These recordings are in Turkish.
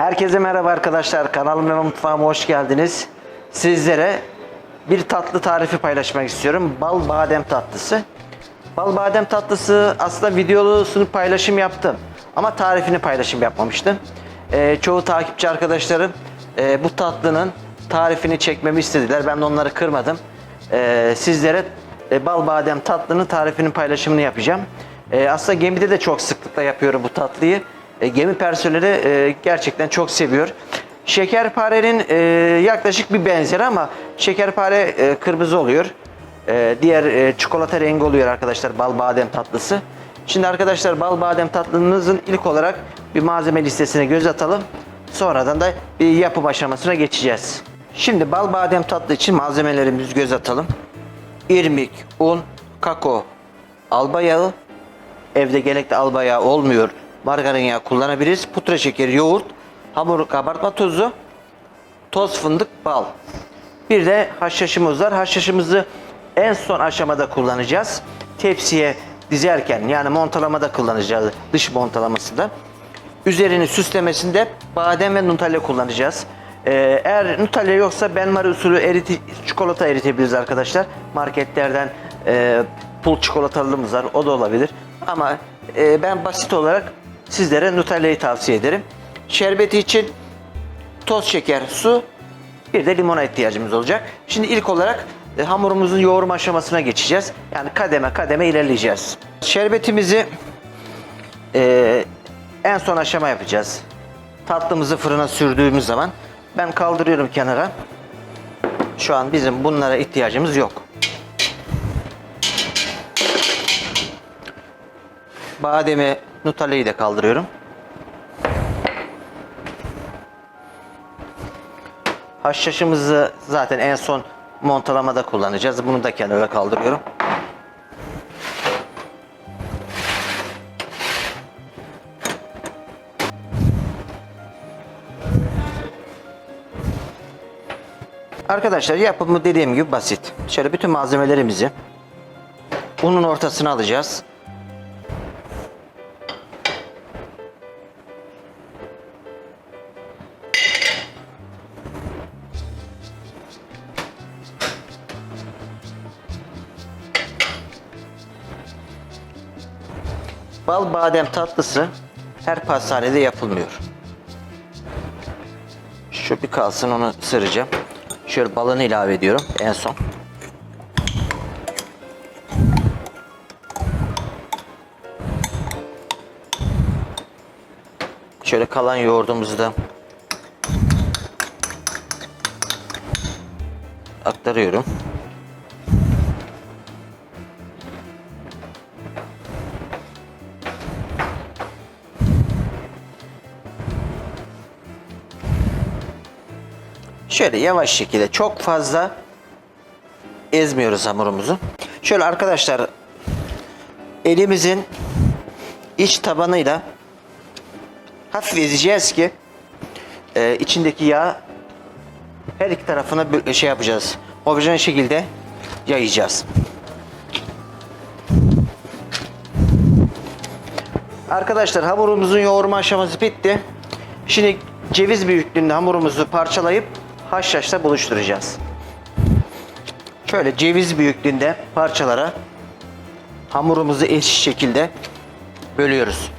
Herkese merhaba arkadaşlar. Kanalıma mutfağıma hoş geldiniz. Sizlere bir tatlı tarifi paylaşmak istiyorum. Bal badem tatlısı. Bal badem tatlısı aslında videosunu paylaşım yaptım. Ama tarifini paylaşım yapmamıştım. Ee, çoğu takipçi arkadaşlarım e, bu tatlının tarifini çekmemi istediler. Ben de onları kırmadım. Ee, sizlere e, bal badem tatlının tarifinin paylaşımını yapacağım. E, aslında gemide de çok sıklıkla yapıyorum bu tatlıyı. E, gemi personeli e, gerçekten çok seviyor. Şekerparenin e, yaklaşık bir benzeri ama şekerpare e, kırmızı oluyor. E, diğer e, çikolata rengi oluyor arkadaşlar bal badem tatlısı. Şimdi arkadaşlar bal badem tatlımızın ilk olarak bir malzeme listesine göz atalım. Sonradan da bir yapım aşamasına geçeceğiz. Şimdi bal badem tatlı için malzemelerimizi göz atalım. İrmik, un, kakao, alba yağı, evde gerekli alba yağı olmuyor. Margarin yağı kullanabiliriz. Pudra şekeri, yoğurt, hamur kabartma tozu, toz fındık, bal. Bir de haşhaşımız var. Haşhaşımızı en son aşamada kullanacağız. Tepsiye dizerken yani montalamada kullanacağız. Dış montalamasında. Üzerini süslemesinde badem ve Nutella kullanacağız. Ee, eğer Nutella yoksa benmari usulü eriti, çikolata eritebiliriz arkadaşlar. Marketlerden e, pul çikolatalımız var. O da olabilir. Ama e, ben basit olarak sizlere Nutella'yı tavsiye ederim. Şerbeti için toz şeker, su, bir de limona ihtiyacımız olacak. Şimdi ilk olarak e, hamurumuzun yoğurma aşamasına geçeceğiz. Yani kademe kademe ilerleyeceğiz. Şerbetimizi e, en son aşama yapacağız. Tatlımızı fırına sürdüğümüz zaman ben kaldırıyorum kenara. Şu an bizim bunlara ihtiyacımız yok. Bademi, Nutella'yı da kaldırıyorum. Haşhaşımızı zaten en son montalamada kullanacağız. Bunu da kenara kaldırıyorum. Arkadaşlar yapımı dediğim gibi basit. Şöyle bütün malzemelerimizi unun ortasına alacağız. Bal badem tatlısı her pastanede yapılmıyor. Şu bir kalsın onu sıracağım. Şöyle balını ilave ediyorum en son. Şöyle kalan yoğurdumuzu da aktarıyorum. Şöyle yavaş şekilde çok fazla ezmiyoruz hamurumuzu. Şöyle arkadaşlar elimizin iç tabanıyla hafif ezeceğiz ki e, içindeki yağ her iki tarafına şey yapacağız. Homojen şekilde yayacağız. Arkadaşlar hamurumuzun yoğurma aşaması bitti. Şimdi ceviz büyüklüğünde hamurumuzu parçalayıp haşhaşla buluşturacağız. Şöyle ceviz büyüklüğünde parçalara hamurumuzu eşit şekilde bölüyoruz.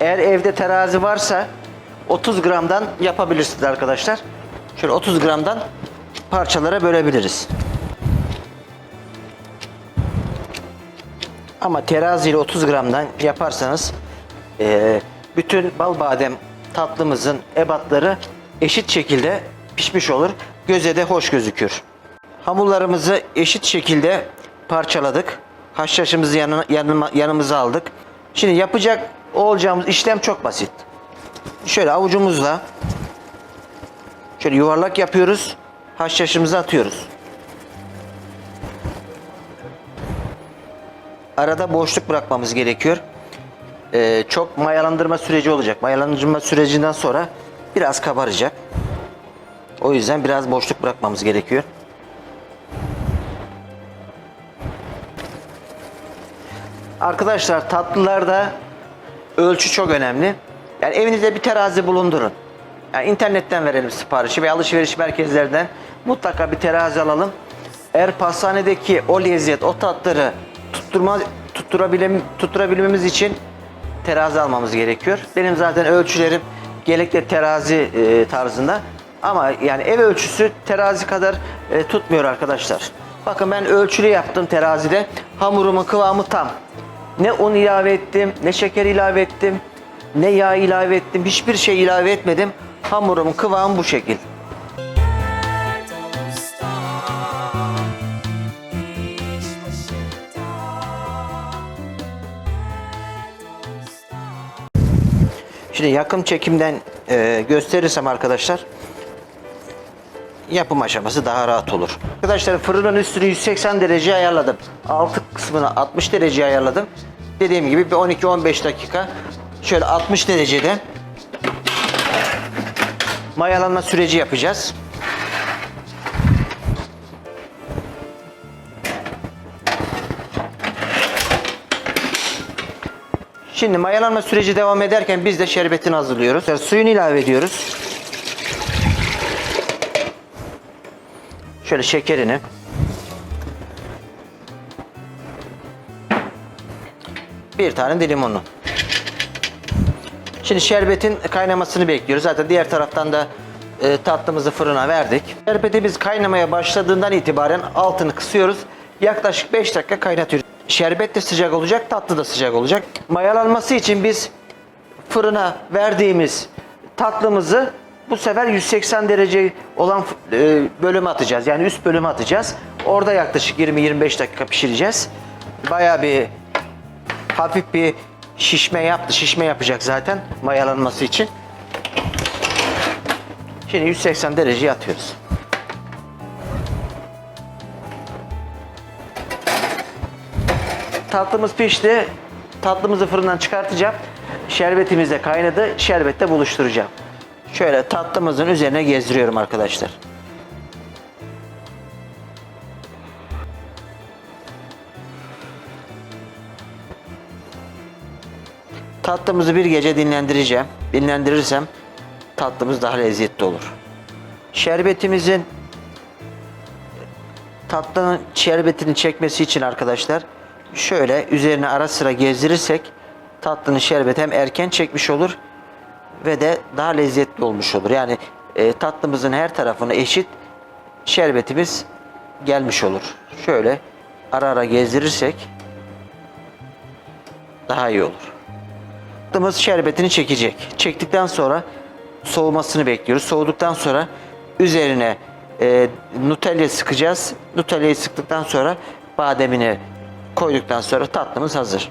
Eğer evde terazi varsa 30 gramdan yapabilirsiniz arkadaşlar. Şöyle 30 gramdan parçalara bölebiliriz. Ama teraziyle 30 gramdan yaparsanız bütün bal badem tatlımızın ebatları eşit şekilde pişmiş olur. Göze de hoş gözükür. Hamurlarımızı eşit şekilde parçaladık. Haşhaşımızı yanına, yanıma, yanımıza aldık. Şimdi yapacak olacağımız işlem çok basit. Şöyle avucumuzla şöyle yuvarlak yapıyoruz. Haşhaşımızı atıyoruz. Arada boşluk bırakmamız gerekiyor. Ee, çok mayalandırma süreci olacak. Mayalandırma sürecinden sonra biraz kabaracak. O yüzden biraz boşluk bırakmamız gerekiyor. Arkadaşlar tatlılarda ölçü çok önemli. Yani evinizde bir terazi bulundurun. Yani internetten verelim siparişi ve alışveriş merkezlerinden mutlaka bir terazi alalım. Eğer pastanedeki o lezzet, o tatları tutturma, tutturabilem, tutturabilmemiz için terazi almamız gerekiyor. Benim zaten ölçülerim genellikle terazi e, tarzında. Ama yani ev ölçüsü terazi kadar e, tutmuyor arkadaşlar. Bakın ben ölçülü yaptım terazide. Hamurumun kıvamı tam. Ne un ilave ettim, ne şeker ilave ettim, ne yağ ilave ettim. Hiçbir şey ilave etmedim. Hamurumun kıvamı bu şekil. Şimdi yakın çekimden e, gösterirsem arkadaşlar yapım aşaması daha rahat olur. Arkadaşlar fırının üstünü 180 derece ayarladım. Altı kısmını 60 derece ayarladım. Dediğim gibi bir 12-15 dakika şöyle 60 derecede mayalanma süreci yapacağız. Şimdi mayalanma süreci devam ederken biz de şerbetini hazırlıyoruz. Yani suyunu ilave ediyoruz. Şöyle şekerini. Bir tane de limonu. Şimdi şerbetin kaynamasını bekliyoruz. Zaten diğer taraftan da e, tatlımızı fırına verdik. Şerbetimiz kaynamaya başladığından itibaren altını kısıyoruz. Yaklaşık 5 dakika kaynatıyoruz. Şerbet de sıcak olacak, tatlı da sıcak olacak. Mayalanması için biz fırına verdiğimiz tatlımızı bu sefer 180 derece olan e, bölüme atacağız. Yani üst bölüme atacağız. Orada yaklaşık 20-25 dakika pişireceğiz. Bayağı bir hafif bir şişme yaptı. Şişme yapacak zaten mayalanması için. Şimdi 180 dereceye atıyoruz. Tatlımız pişti. Tatlımızı fırından çıkartacağım. Şerbetimiz de kaynadı. Şerbetle buluşturacağım. Şöyle tatlımızın üzerine gezdiriyorum arkadaşlar. Tatlımızı bir gece dinlendireceğim. Dinlendirirsem tatlımız daha lezzetli olur. Şerbetimizin tatlının şerbetini çekmesi için arkadaşlar şöyle üzerine ara sıra gezdirirsek tatlının şerbeti hem erken çekmiş olur ve de daha lezzetli olmuş olur. Yani e, tatlımızın her tarafına eşit şerbetimiz gelmiş olur. Şöyle ara ara gezdirirsek daha iyi olur. Tatlımız şerbetini çekecek. Çektikten sonra soğumasını bekliyoruz. Soğuduktan sonra üzerine e, Nutella sıkacağız. Nutella'yı sıktıktan sonra bademini koyduktan sonra tatlımız hazır.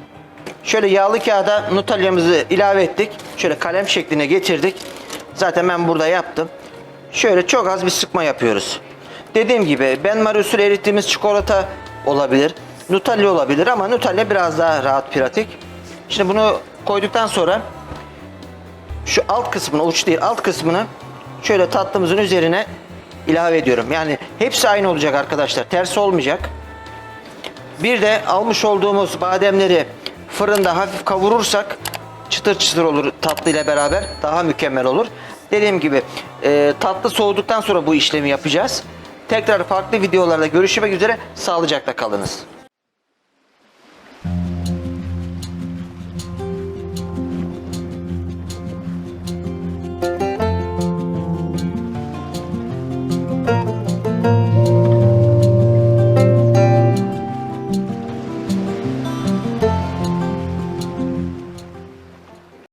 Şöyle yağlı kağıda Nutella'mızı ilave ettik. Şöyle kalem şekline getirdik. Zaten ben burada yaptım. Şöyle çok az bir sıkma yapıyoruz. Dediğim gibi ben usul erittiğimiz çikolata olabilir. Nutella olabilir ama Nutella biraz daha rahat pratik. Şimdi bunu koyduktan sonra şu alt kısmını, uç değil alt kısmını şöyle tatlımızın üzerine ilave ediyorum. Yani hepsi aynı olacak arkadaşlar. Ters olmayacak. Bir de almış olduğumuz bademleri fırında hafif kavurursak çıtır çıtır olur tatlı ile beraber. Daha mükemmel olur. Dediğim gibi e, tatlı soğuduktan sonra bu işlemi yapacağız. Tekrar farklı videolarda görüşmek üzere. Sağlıcakla kalınız.